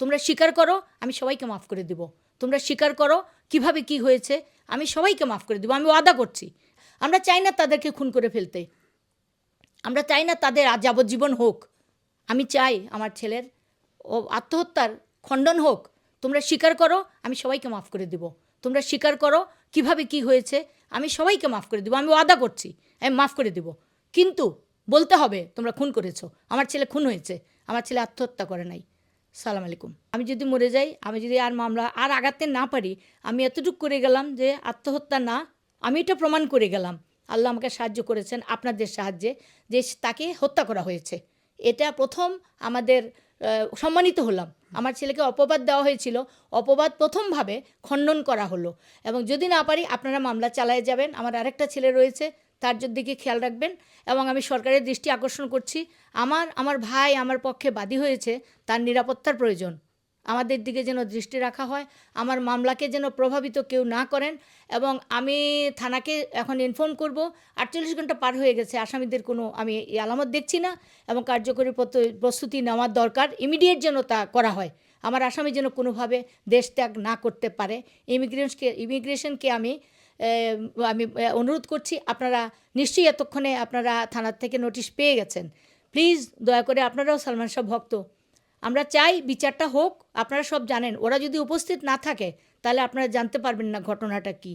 তোমরা স্বীকার করো, আমি সবাইকে মাফ করে দেব। তোমরা স্বীকার করো, কীভাবে কি হয়েছে, আমি সবাইকে মাফ করে দেবো, আমি ওয়াদা করছি। আমরা চাই না তাদেরকে খুন করে ফেলতে। আমরা চাই না তাদের যাবজ্জীবন হোক। আমি চাই আমার ছেলের ও আত্মহত্যার খণ্ডন হোক। তোমরা স্বীকার করো, আমি সবাইকে মাফ করে দেব। তোমরা স্বীকার করো, কীভাবে কি হয়েছে, আমি সবাইকে মাফ করে দেবো, আমি ওয়াদা করছি, আমি মাফ করে দেব। কিন্তু বলতে হবে, তোমরা খুন করেছ, আমার ছেলে খুন হয়েছে, আমার ছেলে আত্মহত্যা করে নাই। সালাম আলাইকুম। আমি যদি মরে যাই, আমি যদি আর মামলা আর আগাতে না পারি, আমি এতটুকু করে গেলাম যে আত্মহত্যা না, আমি এটা প্রমাণ করে গেলাম। আল্লাহ আমাকে সাহায্য করেছেন আপনাদের সাহায্যে যে তাকে হত্যা করা হয়েছে। এটা প্রথম আমাদের সম্মানিত হলাম। আমার ছেলেকে অপবাদ দেওয়া হয়েছিল। অপবাদ প্রথমভাবে খণ্ডন করা হলো। এবং যদি না পারি, আপনারা মামলা চালায় যাবেন। আমার আরেকটা ছেলে রয়েছে, তার দিকে খেয়াল রাখবেন। এবং আমি সরকারের দৃষ্টি আকর্ষণ করছি। আমার আমার ভাই আমার পক্ষে বাদী হয়েছে, তার নিরাপত্তার প্রয়োজন। আমাদের দিকে যেন দৃষ্টি রাখা হয়, আমার মামলাকে যেন প্রভাবিত কেউ না করেন এবং আমি থানাকে এখন ইনফর্ম করব। আটচল্লিশ ঘণ্টা পার হয়ে গেছে, আসামিদের কোনো আমি আলামত দেখছি না এবং কার্যকরী প্রস্তুতি নেওয়ার দরকার ইমিডিয়েট যেন তা করা হয়। আমার আসামি যেন কোনোভাবে দেশ ত্যাগ না করতে পারে। ইমিগ্রেশনকে ইমিগ্রেশনকে আমি আমি অনুরোধ করছি, আপনারা নিশ্চয়ই এতক্ষণে আপনারা থানার থেকে নোটিশ পেয়ে গেছেন। প্লিজ দয়া করে আপনারাও সালমান শাহ ভক্ত আমরা চাই বিচারটা হোক, আপনারা সব জানেন। ওরা যদি উপস্থিত না থাকে, তাহলে আপনারা জানতে পারবেন না ঘটনাটা কি।